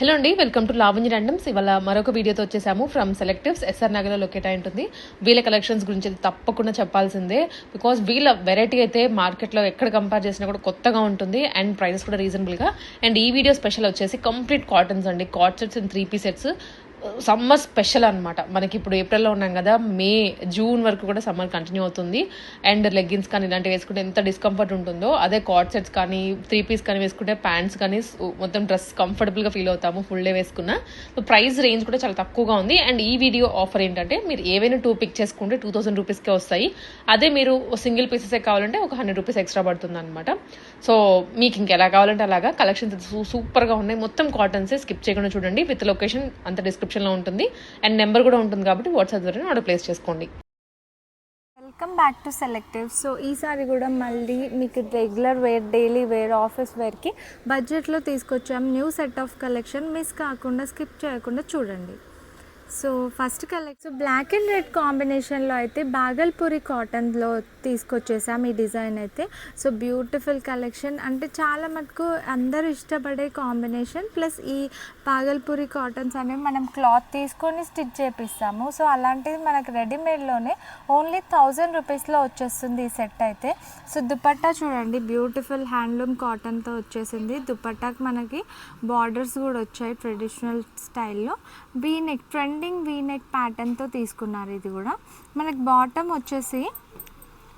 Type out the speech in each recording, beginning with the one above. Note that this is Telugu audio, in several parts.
హలో అండి వెల్కమ్ టు లావణ్య ర్యాండమ్స్ ఇవాళ మరొక వీడియోతో వచ్చేసాము. ఫ్రమ్ సెలెక్టివ్స్ ఎస్ఆర్ నగర్లో లొకేట్ అయి ఉంటుంది. వీళ్ళ కలెక్షన్స్ గురించి అయితే తప్పకుండా చెప్పాల్సిందే. బికాస్ వీళ్ళ వెరైటీ అయితే మార్కెట్లో ఎక్కడ కంపేర్ చేసినా కూడా కొత్తగా ఉంటుంది అండ్ ప్రైస్ కూడా రీజనబుల్గా అండ్ ఈ వీడియో స్పెషల్ వచ్చేసి కంప్లీట్ కాటన్స్ అండి. Cord sets and three P sets summer special అనమాట మనకి ఇప్పుడు ఏప్రిల్లో ఉన్నాం కదా మే జూన్ వరకు కూడా సమ్మర్ కంటిన్యూ అవుతుంది. అండ్ లెగ్గిన్స్ కానీ ఇలాంటివి వేసుకుంటే ఎంత డిస్కంఫర్ట్ ఉంటుందో అదే కార్డ్ సెట్స్ కానీ త్రీ పీస్ కానీ వేసుకుంటే ప్యాంట్స్ కానీ మొత్తం డ్రెస్ కంఫర్టబుల్గా ఫీల్ అవుతాము ఫుల్ డే వేసుకున్న. సో ప్రైస్ రేంజ్ కూడా చాలా తక్కువగా ఉంది. అండ్ ఈ వీడియో ఆఫర్ ఏంటంటే మీరు ఏవైనా టూ పిక్ చేసుకుంటే టూ థౌసండ్ రూపీస్కే వస్తాయి. అదే మీరు సింగిల్ పీసెసే కావాలంటే ఒక హండ్రెడ్ రూపీస్ ఎక్స్ట్రా పడుతుంది అనమాట సో మీకు ఇంకెలా కావాలంటే అలాగా. కలెక్షన్స్ సూపర్గా ఉన్నాయి. మొత్తం కాటన్సే స్కిప్ చేయకుండా చూడండి. విత్ లొకేషన్ అంత డిస్క్రిప్షన్లో ఉంటుంది. అండ్ నెంబర్ కూడా ఉంటుంది కాబట్టి వాట్సాప్ ద్వారా ఆర్డర్ ప్లేస్ చేసుకోండి. Welcome back to selective so ఈసారి కూడా మళ్ళీ మీకు regular wear daily wear office వేర్కి బడ్జెట్లో తీసుకొచ్చాం. New set of collection miss కాకుండా స్కిప్ చేయకుండా చూడండి. So first collection black and red కాంబినేషన్లో అయితే బాగల్పూరి కాటన్లో తీసుకొచ్చేసాం ఈ డిజైన్ అయితే. సో బ్యూటిఫుల్ కలెక్షన్ అంటే చాలా మటుకు అందరూ ఇష్టపడే కాంబినేషన్ ప్లస్ ఈ బాగల్పూరి కాటన్స్ అనేవి మనం క్లాత్ తీసుకొని స్టిచ్ చేపిస్తాము. సో అలాంటిది మనకు రెడీమేడ్లోనే ఓన్లీ థౌజండ్ రూపీస్లో వచ్చేస్తుంది ఈ సెట్ అయితే. సో దుపట్టా చూడండి బ్యూటిఫుల్ హ్యాండ్లూమ్ కాటన్తో వచ్చేసింది. దుపట్టాకి మనకి బార్డర్స్ కూడా వచ్చాయి ట్రెడిషనల్ స్టైల్లో B neck trending V neck ప్యాటర్న్తో తీసుకున్నారు ఇది కూడా. మనకి బాటమ్ వచ్చేసి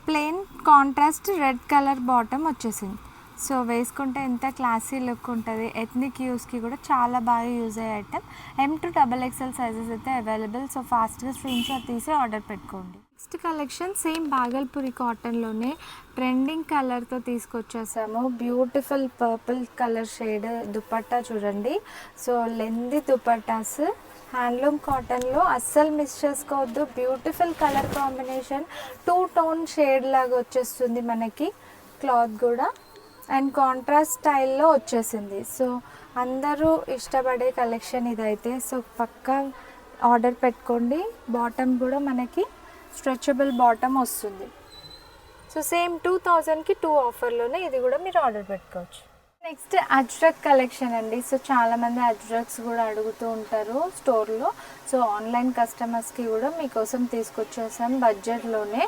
plain contrast red colour bottom వచ్చేసింది. సో వేసుకుంటే ఎంత క్లాసీ లుక్ ఉంటుంది. ఎథ్నిక్ యూస్కి కూడా చాలా బాగా యూజ్ అయ్యే item M to double XL sizes అయితే అవైలబుల్ సో ఫాస్ట్గా స్క్రీన్ షాట్ తీసి ఆర్డర్ పెట్టుకోండి. నెక్స్ట్ కలెక్షన్ సేమ్ బాగల్పూరి కాటన్లోనే ట్రెండింగ్ కలర్తో తీసుకొచ్చేసాము. Beautiful purple colour shade dupatta చూడండి. సో లెంది దుపట్టాస్ హ్యాండ్లూమ్ కాటన్లో అస్సలు మిస్ చేసుకోవద్దు. Beautiful colour combination. Two tone shade లాగా వచ్చేస్తుంది మనకి క్లాత్ కూడా. అండ్ కాంట్రాస్ట్ స్టైల్లో వచ్చేసింది. సో అందరూ ఇష్టపడే కలెక్షన్ ఇదైతే. సో పక్కా ఆర్డర్ పెట్టుకోండి. బాటమ్ కూడా మనకి స్ట్రెచబుల్ బాటమ్ వస్తుంది. సో సేమ్ టూ థౌజండ్కి టూ ఆఫర్లోనే ఇది కూడా మీరు ఆర్డర్ పెట్టుకోవచ్చు. నెక్స్ట్ అజ్రక్ కలెక్షన్ అండి. సో చాలామంది అజ్రక్స్ కూడా అడుగుతూ ఉంటారు స్టోర్లో. సో ఆన్లైన్ కస్టమర్స్కి కూడా మీకోసం తీసుకొచ్చేసాం బడ్జెట్లోనే.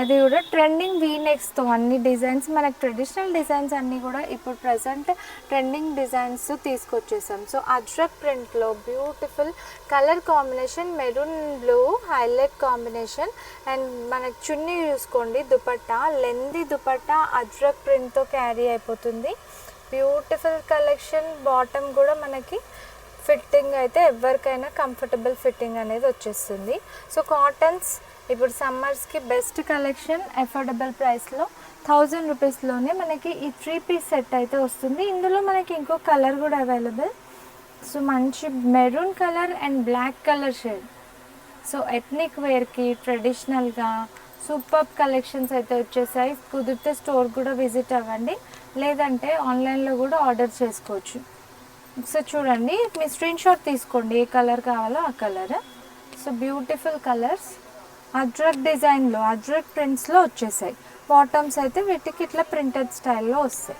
అది కూడా ట్రెండింగ్ వీనెక్స్తో అన్ని డిజైన్స్ మనకు ట్రెడిషనల్ డిజైన్స్ అన్నీ కూడా ఇప్పుడు ప్రజెంట్ ట్రెండింగ్ డిజైన్స్ తీసుకొచ్చేసాం. సో అజ్రక్ ప్రింట్లో beautiful colour combination maroon blue highlight combination and మనకు చున్నీ చూసుకోండి దుపట్టా లెంది దుపట్టా అజ్రక్ ప్రింట్తో క్యారీ అయిపోతుంది. బ్యూటిఫుల్ కలెక్షన్ బాటమ్ కూడా మనకి ఫిట్టింగ్ అయితే ఎవరికైనా కంఫర్టబుల్ ఫిట్టింగ్ అనేది వచ్చేస్తుంది. సో కాటన్స్ ఇప్పుడు సమ్మర్స్కి బెస్ట్ కలెక్షన్ అఫోర్డబుల్ ప్రైస్లో థౌజండ్ రూపీస్లోనే మనకి ఈ త్రీ పీస్ సెట్ అయితే వస్తుంది. ఇందులో మనకి ఇంకో కలర్ కూడా అవైలబుల్. సో మంచి maroon colour and black colour shade. So ethnic వేర్కి ట్రెడిషనల్గా సూపర్ కలెక్షన్స్ అయితే వచ్చేసాయి. కుదిరితే స్టోర్ కూడా విజిట్ అవ్వండి. లేదంటే ఆన్లైన్లో కూడా ఆర్డర్ చేసుకోవచ్చు. ఒకసారి చూడండి మీ స్క్రీన్ షాట్ తీసుకోండి ఏ కలర్ కావాలో ఆ colour. So beautiful colours. Ajrakh డిజైన్లో అజ్రక్ ప్రింట్స్లో వచ్చేసాయి. బాటమ్స్ అయితే వీటికి ఇట్లా ప్రింటెడ్ స్టైల్లో వస్తాయి.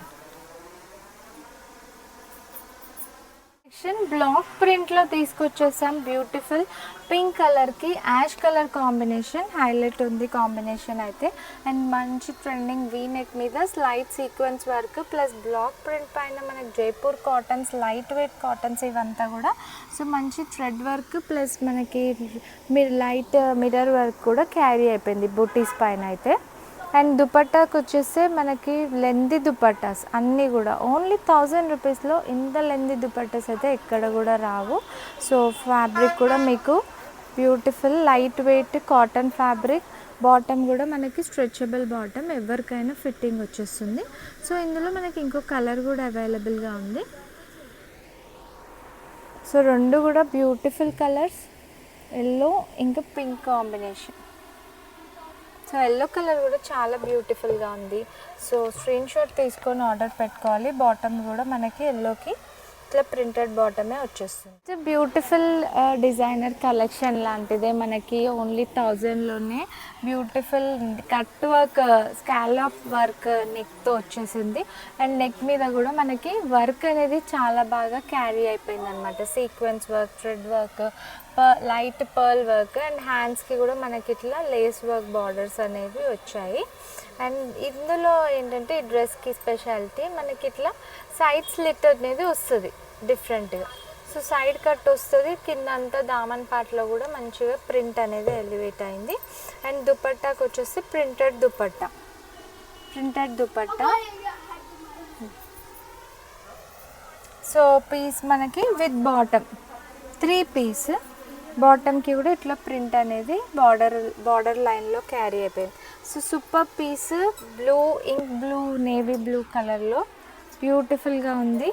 బ్లాక్ ప్రింట్లో తీసుకొచ్చేసాం. బ్యూటిఫుల్ పింక్ కలర్కి యాష్ కలర్ కాంబినేషన్ హైలైట్ ఉంది కాంబినేషన్ అయితే. అండ్ మంచి ట్రెండింగ్ వీ నెక్ మీద slight sequence work plus block print పైన మనకి Jaipur cottons light weight cottons ఇవంతా కూడా. సో మంచి థ్రెడ్ వర్క్ ప్లస్ మనకి మీరు లైట్ మిర్రర్ వర్క్ కూడా క్యారీ అయిపోయింది బుటీస్ పైన అయితే. అండ్ దుపట్టాకు వచ్చేస్తే మనకి లెంది దుపట్టాస్ అన్నీ కూడా. ఓన్లీ థౌజండ్ రూపీస్లో ఇంత లెంది దుపట్టాస్ అయితే ఎక్కడ కూడా రావు. సో ఫ్యాబ్రిక్ కూడా మీకు beautiful light weight cotton fabric bottom కూడా మనకి స్ట్రెచబుల్ బాటమ్ ఎవరికైనా ఫిట్టింగ్ వచ్చేస్తుంది. సో ఇందులో మనకి ఇంకో కలర్ కూడా అవైలబుల్గా ఉంది. సో రెండు కూడా బ్యూటిఫుల్ కలర్స్ ఎల్లో ఇంకా pink combination so yellow colour కూడా చాలా బ్యూటిఫుల్గా ఉంది. సో స్క్రీన్ షాట్ తీసుకొని ఆర్డర్ పెట్టుకోవాలి. బాటమ్ కూడా మనకి ఎల్లోకి ఇట్లా ప్రింటెడ్ బాటమే వచ్చేస్తుంది. బ్యూటిఫుల్ డిజైనర్ కలెక్షన్ లాంటిదే మనకి only థౌజండ్లోనే beautiful cut work scallop work నెక్తో వచ్చేసింది. అండ్ నెక్ మీద కూడా మనకి వర్క్ అనేది చాలా బాగా క్యారీ అయిపోయింది అనమాట sequence work thread work light pearl work and హ్యాండ్స్కి కూడా మనకి ఇట్లా లేస్ వర్క్ బార్డర్స్ అనేవి వచ్చాయి. అండ్ ఇందులో ఏంటంటే ఈ డ్రెస్కి స్పెషాలిటీ మనకి ఇట్లా సైడ్ స్లిట్ అనేది వస్తుంది డిఫరెంట్గా సో సైడ్ కట్ వస్తుంది కింద అంతా దామన్ పార్ట్లో కూడా మంచిగా ప్రింట్ అనేది ఎలివేట్ అయింది. అండ్ దుపట్టాకి వచ్చేసి printed dupatta. Printed dupatta. So piece మనకి విత్ బాటమ్ త్రీ పీస్ బాటమ్కి కూడా ఇట్లా ప్రింట్ అనేది బార్డర్ బార్డర్ లైన్లో క్యారీ అయిపోయింది. So super piece blue ink blue navy blue కలర్లో బ్యూటిఫుల్గా ఉంది.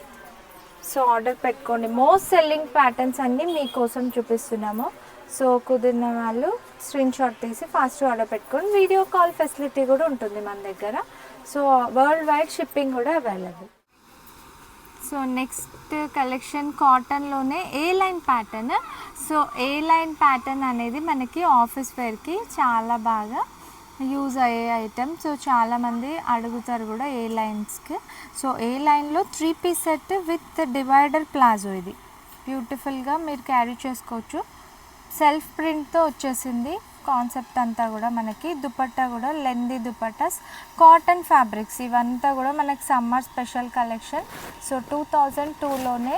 సో ఆర్డర్ పెట్టుకోండి. మోస్ట్ సెల్లింగ్ ప్యాటర్న్స్ అన్నీ మీకోసం చూపిస్తున్నాము. సో కుదిరిన వాళ్ళు స్క్రీన్ షాట్ తీసి ఫాస్ట్ ఆర్డర్ పెట్టుకోండి వీడియో కాల్ ఫెసిలిటీ కూడా ఉంటుంది మన దగ్గర. సో వరల్డ్ వైడ్ షిప్పింగ్ కూడా available. So next collection కాటన్లోనే A line pattern so A line pattern అనేది మనకి ఆఫీస్ వేర్కి చాలా బాగా యూజ్ అయ్యే ఐటమ్ సో చాలామంది అడుగుతారు కూడా ఏ లైన్స్కి సో ఏ లైన్లో three piece set with divider palazzo ఇది. బ్యూటిఫుల్గా మీరు క్యారీ చేసుకోవచ్చు. సెల్ఫ్ ప్రింట్తో వచ్చేసింది కాన్సెప్ట్ అంతా కూడా మనకి. దుపట్టా కూడా లెందీ దుపట్టాస్. కాటన్ ఫ్యాబ్రిక్స్ ఇవంతా కూడా మనకి summer special collection so two thousand టూలోనే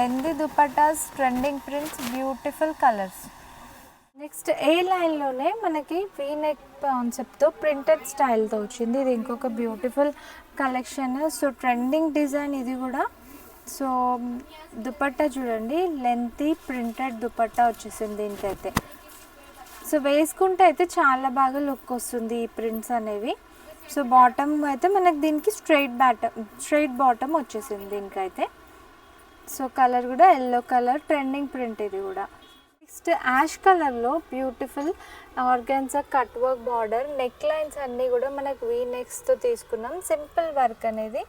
lengthy dupattas trending prints beautiful colours next A లైన్లోనే మనకి వీ నెక్ కాన్సెప్ట్తో ప్రింటెడ్ స్టైల్తో వచ్చింది. ఇది ఇంకొక beautiful collection so trending design ఇది కూడా. సో దుపట్టా చూడండి. లెంతీ ప్రింటెడ్ దుపట్టా వచ్చేసింది దీనికైతే. సో వేసుకుంటే అయితే చాలా బాగా లుక్ వస్తుంది ఈ ప్రింట్స్ అనేవి. సో బాటమ్ అయితే మనకి దీనికి స్ట్రైట్ బాటమ్ స్ట్రైట్ బాటమ్ వచ్చేసింది దీనికైతే. సో కలర్ కూడా ఎల్లో కలర్ ట్రెండింగ్ ప్రింట్ ఇది కూడా. నెక్స్ట్ యాష్ కలర్లో beautiful organza cut work border neck lines అన్నీ కూడా మనకు వీ నెక్స్తో తీసుకున్నాం. సింపుల్ వర్క్ అనేది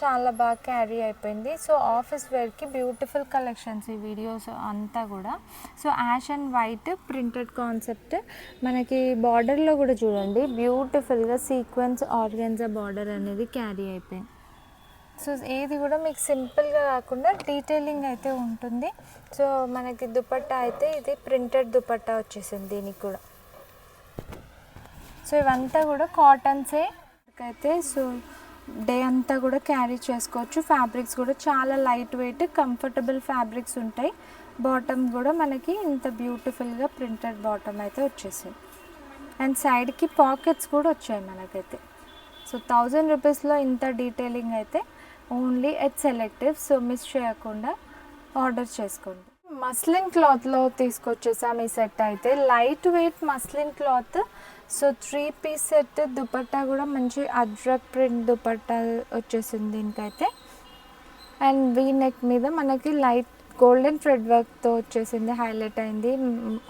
చాలా బాగా క్యారీ అయిపోయింది. సో ఆఫీస్ వేర్కి బ్యూటిఫుల్ కలెక్షన్స్ ఈ వీడియోస్ అంతా కూడా. So ash and white printed concept. మనకి బార్డర్లో కూడా చూడండి బ్యూటిఫుల్గా సీక్వెన్స్ ఆర్గాన్జా బార్డర్ అనేది క్యారీ అయిపోయింది. సో ఏది కూడా మీకు సింపుల్గా కాకుండా డీటెయిలింగ్ అయితే ఉంటుంది. సో మనకి దుపట్టా అయితే ఇది ప్రింటెడ్ దుపట్టా వచ్చేసింది దీనికి కూడా. సో ఇవంతా కూడా కాటన్సే అయితే సో డే అంతా కూడా క్యారీ చేసుకోవచ్చు. ఫ్యాబ్రిక్స్ కూడా చాలా లైట్ వెయిట్ కంఫర్టబుల్ ఫ్యాబ్రిక్స్ ఉంటాయి. బాటమ్ కూడా మనకి ఇంత బ్యూటిఫుల్గా ప్రింటెడ్ బాటమ్ అయితే వచ్చేసింది. అండ్ సైడ్కి పాకెట్స్ కూడా వచ్చాయి మనకైతే. సో థౌజండ్ రూపీస్లో ఇంత డీటెయిలింగ్ అయితే only at selective so miss చేయకుండా ఆర్డర్ చేసుకోండి. మస్లిన్ క్లాత్లో తీసుకొచ్చేసాం ఈ సెట్ అయితే. Light weight muslin cloth so three piece set dupatta కూడా మంచి అజ్రక్ ప్రింట్ దుపట్టా వచ్చేసింది దీనికైతే. అండ్ వీ నెక్ మీద మనకి లైట్ గోల్డెన్ థ్రెడ్ వర్క్తో వచ్చేసింది హైలైట్ అయింది.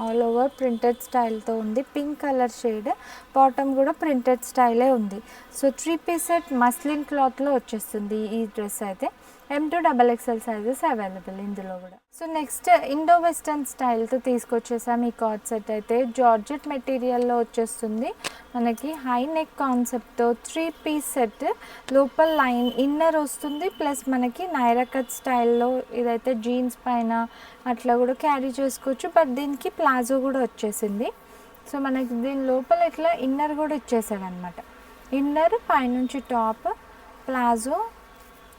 ఆల్ ఓవర్ ప్రింటెడ్ స్టైల్తో ఉంది. పింక్ కలర్ షేడ్ బాటమ్ కూడా ప్రింటెడ్ స్టైలే ఉంది. So three piece set muslin క్లాత్లో వచ్చేస్తుంది ఈ డ్రెస్ అయితే. M to double XL sizes available ఇందులో కూడా. సో నెక్స్ట్ ఇండో వెస్టర్న్ స్టైల్తో తీసుకొచ్చేసాం ఈ కార్డ్ సెట్ అయితే. జార్జెట్ మెటీరియల్లో వచ్చేస్తుంది. మనకి హై నెక్ కాన్సెప్ట్తో త్రీ పీస్ సెట్ లోపల లైన్ ఇన్నర్ వస్తుంది. ప్లస్ మనకి నైరా కట్ స్టైల్లో ఇదైతే జీన్స్ పైన అట్లా కూడా క్యారీ చేసుకోవచ్చు. బట్ దీనికి ప్లాజో కూడా వచ్చేసింది. సో మనకి దీని లోపల ఇట్లా ఇన్నర్ కూడా ఇచ్చేసాడు అనమాట ఇన్నర్ పైనుంచి top palazzo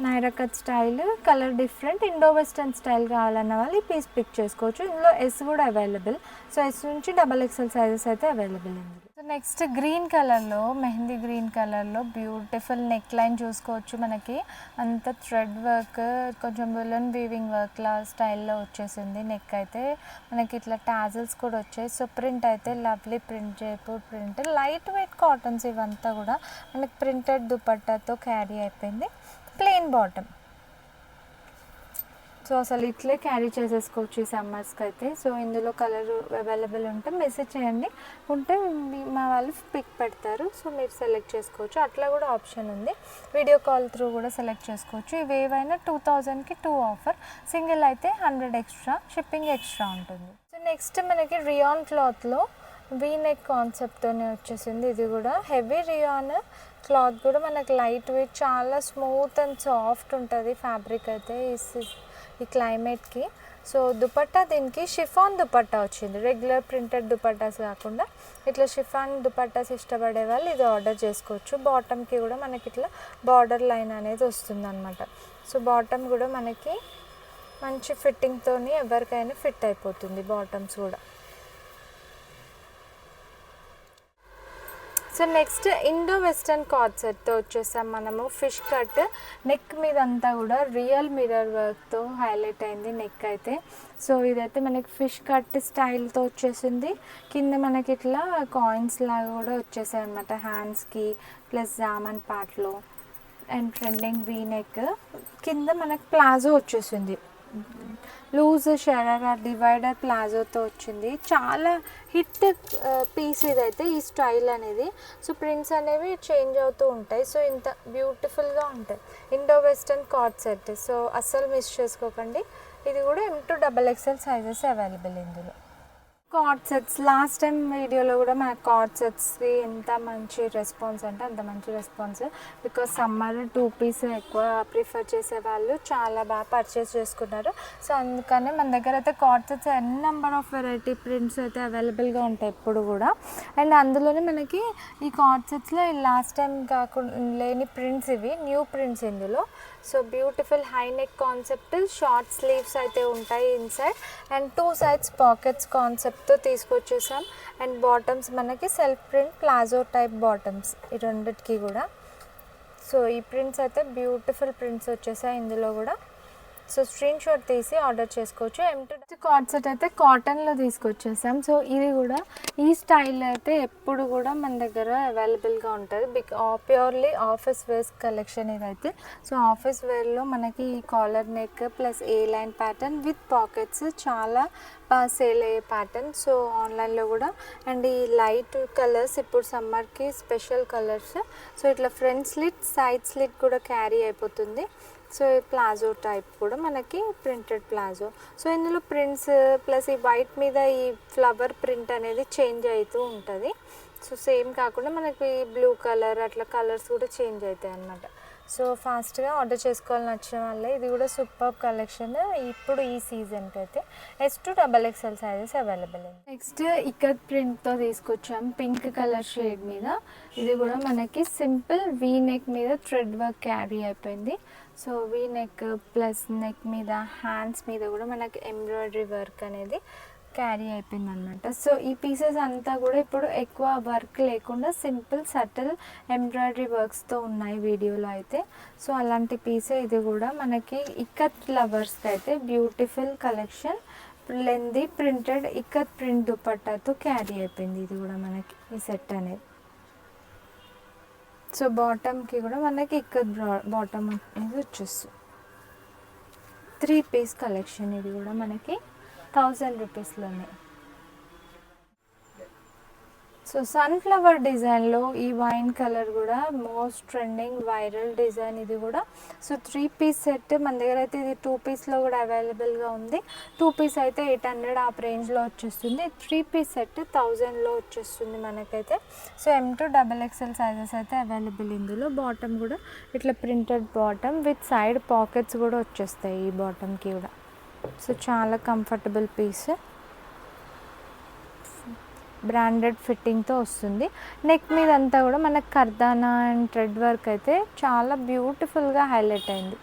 Naira cut style colour different Indo western style కావాలన్న వాళ్ళు ఈ పీస్ పిక్ చేసుకోవచ్చు. ఇందులో ఎస్ కూడా అవైలబుల్ సో ఎస్ నుంచి డబల్ ఎక్స్ఎల్ సైజెస్ అయితే అవైలబుల్ ఉంది. సో నెక్స్ట్ గ్రీన్ కలర్లో మెహందీ గ్రీన్ కలర్లో బ్యూటిఫుల్ నెక్ లైన్ చూసుకోవచ్చు మనకి. అంత థ్రెడ్ వర్క్ కొంచెం బులన్ వీవింగ్ వర్క్ లా స్టైల్లో వచ్చేసింది నెక్ అయితే. మనకి ఇట్లా టాజల్స్ కూడా వచ్చాయి. సో ప్రింట్ అయితే lovely print Jaipur print light weight cottons ఇవంతా కూడా మనకి ప్రింటెడ్ దుపట్టాతో క్యారీ అయిపోయింది. Plain bottom. సో అసలు ఇట్లే క్యారీ చేసేసుకోవచ్చు ఈ సమ్మర్స్కి అయితే. సో ఇందులో కలర్ అవైలబుల్ ఉంటే మెసేజ్ చేయండి. ఉంటే మా వాళ్ళు పిక్ పెడతారు. సో మీరు సెలెక్ట్ చేసుకోవచ్చు. అట్లా కూడా ఆప్షన్ ఉంది. వీడియో కాల్ త్రూ కూడా సెలెక్ట్ చేసుకోవచ్చు. ఇవి ఏవైనా టూ థౌజండ్కి టూ ఆఫర్. సింగిల్ అయితే హండ్రెడ్ ఎక్స్ట్రా. షిప్పింగ్ ఎక్స్ట్రా ఉంటుంది. సో నెక్స్ట్ మనకి రియాన్ క్లాత్లో వీ నెక్ కాన్సెప్ట్తోనే వచ్చేసింది. ఇది కూడా హెవీ రియాన్ క్లాత్ కూడా మనకి లైట్ వెయిట్ చాలా స్మూత్ అండ్ సాఫ్ట్ ఉంటుంది ఫ్యాబ్రిక్ అయితే ఈ ఈ క్లైమేట్కి సో దుపట్టా దీనికి షిఫాన్ దుపట్టా వచ్చింది. రెగ్యులర్ ప్రింటెడ్ దుపట్టాస్ కాకుండా ఇట్లా షిఫాన్ దుపట్టాస్ ఇష్టపడే వాళ్ళు ఇది ఆర్డర్ చేసుకోవచ్చు. బాటమ్కి కూడా మనకి ఇట్లా బార్డర్ లైన్ అనేది వస్తుంది అనమాట సో బాటమ్ కూడా మనకి మంచి ఫిట్టింగ్తోని ఎవరికైనా ఫిట్ అయిపోతుంది. బాటమ్స్ కూడా. So next Indo western cord సెట్తో వచ్చేసాం మనము. ఫిష్ కట్ నెక్ మీద అంతా కూడా రియల్ మిర్రర్ వర్క్తో హైలైట్ అయింది నెక్ అయితే. సో ఇదైతే మనకి ఫిష్ కట్ స్టైల్తో వచ్చేసింది. కింద మనకి ఇట్లా కాయిన్స్ లాగా కూడా వచ్చేసాయి అనమాట హ్యాండ్స్కి ప్లస్ జామన్ పార్ట్లో అండ్ ట్రెండింగ్ వీ నెక్ కింద మనకి ప్లాజో వచ్చేసింది. లూజ్ షరారా డివైడర్ ప్లాజోతో వచ్చింది. చాలా హిట్ పీస్ ఇదైతే ఈ స్టైల్ అనేది. సో ప్రింట్స్ అనేవి చేంజ్ అవుతూ ఉంటాయి. సో ఇంత బ్యూటిఫుల్గా ఉంటాయి. Indo western cord set so అస్సలు మిస్ చేసుకోకండి. ఇది కూడా M to double XL sizes available ఇందులో. Cord sets. లాస్ట్ టైం వీడియోలో కూడా మన కార్డ్ సెట్స్కి ఎంత మంచి రెస్పాన్స్ అంటే అంత మంచి response. Because summer two piece ఎక్కువ ప్రిఫర్ చేసే వాళ్ళు చాలా బాగా పర్చేస్ చేసుకున్నారు సో అందుకని మన దగ్గర అయితే cord sets N number of variety prints అయితే అవైలబుల్గా ఉంటాయి ఎప్పుడు కూడా. అండ్ అందులోనే మనకి ఈ కార్డ్ సెట్స్లో లాస్ట్ టైం కాకుండా లేని ప్రింట్స్ ఇవి న్యూ ప్రింట్స్ ఇందులో. So beautiful high neck concept short sleeves అయితే ఉంటాయి inside and two sides pockets concept తీసుకొచ్చేసాం. And bottoms మనకి self print palazzo type bottoms ఈ రెండిటికి కూడా. సో ఈ ప్రింట్స్ అయితే బ్యూటిఫుల్ ప్రింట్స్ వచ్చేసాయి ఇందులో కూడా. సో స్క్రీన్ షాట్ తీసి ఆర్డర్ చేసుకోవచ్చు. ఎం టూ కార్డ్ సెట్ అయితే కాటన్లో తీసుకొచ్చేసాం. సో ఇది కూడా ఈ స్టైల్ అయితే ఎప్పుడు కూడా మన దగ్గర అవైలబుల్గా ఉంటుంది. బిక్ ప్యూర్లీ ఆఫీస్ వేర్స్ కలెక్షన్ ఇదైతే. సో ఆఫీస్ వేర్లో మనకి ఈ collar neck plus A line pattern with pockets చాలా సేల్ అయ్యే ప్యాటర్న్ సో ఆన్లైన్లో కూడా. అండ్ ఈ లైట్ కలర్స్ ఇప్పుడు సమ్మర్కి స్పెషల్ కలర్స్ సో ఇట్లా ఫ్రంట్ స్లిట్ సైడ్ స్లిట్ కూడా క్యారీ అయిపోతుంది. సో ఈ ప్లాజో టైప్ కూడా మనకి ప్రింటెడ్ ప్లాజో. సో ఇందులో ప్రింట్స్ ప్లస్ ఈ వైట్ మీద ఈ ఫ్లవర్ ప్రింట్ అనేది చేంజ్ అవుతూ ఉంటుంది. సో సేమ్ కాకుండా మనకి బ్లూ కలర్ అట్లా కలర్స్ కూడా చేంజ్ అవుతాయి అన్నమాట. సో ఫాస్ట్గా ఆర్డర్ చేసుకోవాలని నచ్చిన వాళ్ళే. ఇది కూడా సూపర్ కలెక్షన్. ఇప్పుడు ఈ సీజన్కి అయితే S to double XL sizes available next ఇక్కడ ప్రింట్తో తీసుకొచ్చాం పింక్ కలర్ షేడ్ మీద. ఇది కూడా మనకి సింపుల్ వీ నెక్ మీద థ్రెడ్ వర్క్ క్యారీ అయిపోయింది. So V neck plus neck మీద హ్యాండ్స్ మీద కూడా మనకి ఎంబ్రాయిడరీ వర్క్ అనేది క్యారీ అయిపోయింది అనమాట సో ఈ పీసెస్ అంతా కూడా ఇప్పుడు ఎక్కువ వర్క్ లేకుండా సింపుల్ సటిల్ ఎంబ్రాయిడరీ వర్క్స్తో ఉన్నాయి వీడియోలో అయితే. సో అలాంటి పీసే ఇది కూడా మనకి ఇక్కత్ ఫ్లవర్స్కి అయితే బ్యూటిఫుల్ కలెక్షన్. లెంది ప్రింటెడ్ ఇక్కత్ ప్రింట్ దుపట్టాతో క్యారీ అయిపోయింది ఇది కూడా మనకి ఈ సెట్ అనేది. సో బాటమ్కి కూడా మనకి ఇక్కడ బాటమ్ అనేది వచ్చేస్తుంది. త్రీ పీస్ కలెక్షన్ ఇది కూడా మనకి థౌజండ్ రూపీస్లోనే. సో సన్ఫ్లవర్ డిజైన్లో ఈ వైన్ కలర్ కూడా మోస్ట్ ట్రెండింగ్ వైరల్ డిజైన్ ఇది కూడా. సో త్రీ పీస్ సెట్ మన దగ్గర అయితే ఇది టూ పీస్లో కూడా అవైలబుల్గా ఉంది. టూ పీస్ అయితే ఎయిట్ హండ్రెడ్ ఆ రేంజ్లో వచ్చేస్తుంది. త్రీ పీస్ సెట్ థౌజండ్లో వచ్చేస్తుంది మనకైతే. So M to double XL sizes అయితే అవైలబుల్ ఇందులో. బాటమ్ కూడా ఇట్లా printed bottom with side pockets కూడా వచ్చేస్తాయి ఈ బాటమ్కి కూడా. సో చాలా కంఫర్టబుల్ పీస్ బ్రాండెడ్ ఫిట్టింగ్తో వస్తుంది. నెక్ మీద అంతా కూడా మనకు కర్దానా అండ్ థ్రెడ్ వర్క్ అయితే చాలా బ్యూటిఫుల్గా హైలైట్ అయింది.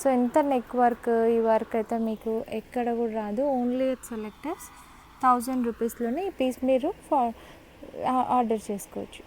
సో ఎంత నెక్ వర్క్ ఈ వర్క్ అయితే మీకు ఎక్కడ కూడా రాదు. ఓన్లీ సెలెక్టర్స్ థౌజండ్ రూపీస్లోనే ఈ పీస్ మీరు ఫా ఆర్డర్ చేసుకోవచ్చు.